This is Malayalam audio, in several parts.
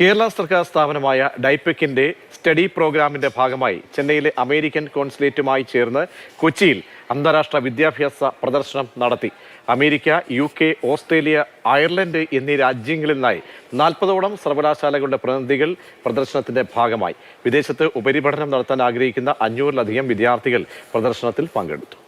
കേരള സർക്കാർ സ്ഥാപനമായ ഡൈപെക്കിന്റെ സ്റ്റഡി പ്രോഗ്രാമിന്റെ ഭാഗമായി ചെന്നൈയിലെ അമേരിക്കൻ കോൺസുലേറ്റുമായി ചേർന്ന് കൊച്ചിയിൽ അന്താരാഷ്ട്ര വിദ്യാഭ്യാസ പ്രദർശനം നടത്തി. America U K Australia Ireland എന്നീ രാജ്യങ്ങളിൽ നിന്നായി നാൽപ്പതോളം സർവകലാശാലകളുടെ പ്രതിനിധികൾ പ്രദർശനത്തിന്റെ ഭാഗമായി. വിദേശത്ത് ഉപരിപഠനം നടത്താൻ ആഗ്രഹിക്കുന്ന അഞ്ഞൂറിലധികം വിദ്യാർത്ഥികൾ പ്രദർശനത്തിൽ പങ്കെടുത്തു.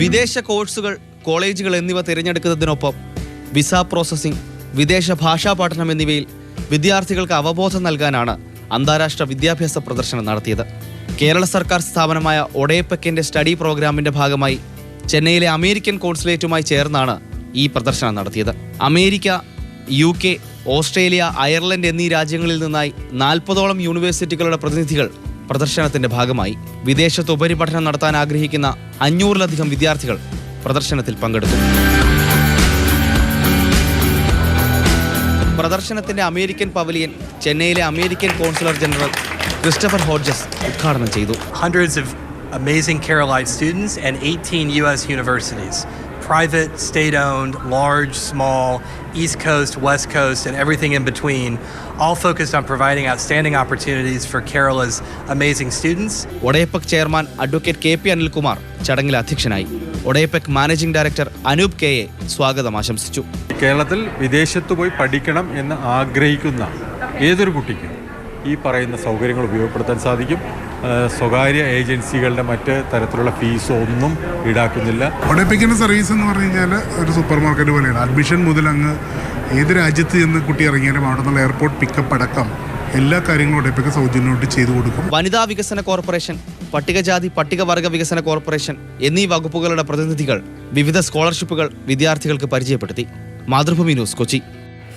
വിദേശ കോഴ്സുകൾ കോളേജുകൾ എന്നിവ തിരഞ്ഞെടുക്കുന്നതിനൊപ്പം വിസ പ്രോസസ്സിംഗ് വിദേശ ഭാഷാ പഠനം എന്നിവയിൽ വിദ്യാർത്ഥികൾക്ക് അവബോധം നൽകാനാണ് അന്താരാഷ്ട്ര വിദ്യാഭ്യാസ പ്രദർശനം നടത്തിയത്. കേരള സർക്കാർ സ്ഥാപനമായ ഒഡേപെക്കിന്റെ സ്റ്റഡി പ്രോഗ്രാമിന്റെ ഭാഗമായി ചെന്നൈയിലെ അമേരിക്കൻ കോൺസുലേറ്റുമായി ചേർന്നാണ് ഈ പ്രദർശനം നടത്തിയത്. America U K Australia Ireland എന്നീ രാജ്യങ്ങളിൽ നിന്നായി നാൽപ്പതോളം യൂണിവേഴ്സിറ്റികളുടെ പ്രതിനിധികൾ പ്രദർശനത്തിന്റെ ഭാഗമായി വിദേശത്ത് ഉപരിപഠനം നടത്താൻ ആഗ്രഹിക്കുന്ന അഞ്ഞൂറിലധികം വിദ്യാർത്ഥികൾ പ്രദർശനത്തിൽ പങ്കെടുത്തു പ്രദർശനത്തിന്റെ അമേരിക്കൻ പവലിയൻ ചെന്നൈയിലെ American consular general Christopher Hodges ഉദ്ഘാടനം ചെയ്തു hundreds of amazing students and 18 U.S. universities. Private, state owned, large, small, East Coast, West Coast, and everything in between, all focused on providing outstanding opportunities for Kerala's amazing students. ODEPC chairman advocate K P Anilkumar ചടങ്ങിൽ അധ്യക്ഷനായി ODEPC managing director Anoop K A സ്വാഗതം ആശംസിച്ചു കേരളത്തിൽ വിദേശത്ത് പോയി പഠിക്കണം എന്ന് ആഗ്രഹിക്കുന്ന ഏതൊരു കുട്ടിക്കും ഈ പറയുന്ന സൗകര്യങ്ങൾ ഉപയോഗപ്പെടുത്താൻ സാധിക്കും സ്വകാര്യ ഏജൻസികളുടെ മറ്റ് തരത്തിലുള്ള ഫീസോ ഒന്നും ഈടാക്കുന്നില്ല. പഠിപ്പിക്കുന്ന സർവീസ് എന്ന് പറഞ്ഞു കഴിഞ്ഞാൽ ഒരു സൂപ്പർ മാർക്കറ്റ് പോലെയാണ്. അഡ്മിഷൻ മുതൽ അങ്ങ് ഏത് രാജ്യത്ത് നിന്ന് കുട്ടി ഇറങ്ങിയാലും അവിടെ നിന്നുള്ള എയർപോർട്ട് പിക്കപ്പ് അടക്കം എല്ലാ കാര്യങ്ങളും ഒഡേപ്പിക്ക സൗജന്യമായിട്ട് ചെയ്തു കൊടുക്കും. വനിതാ വികസന കോർപ്പറേഷൻ പട്ടികജാതി പട്ടികവർഗ വികസന കോർപ്പറേഷൻ എന്നീ വകുപ്പുകളുടെ പ്രതിനിധികൾ വിവിധ സ്കോളർഷിപ്പുകൾ വിദ്യാർത്ഥികൾക്ക് പരിചയപ്പെടുത്തി. മാതൃഭൂമി ന്യൂസ് കൊച്ചി.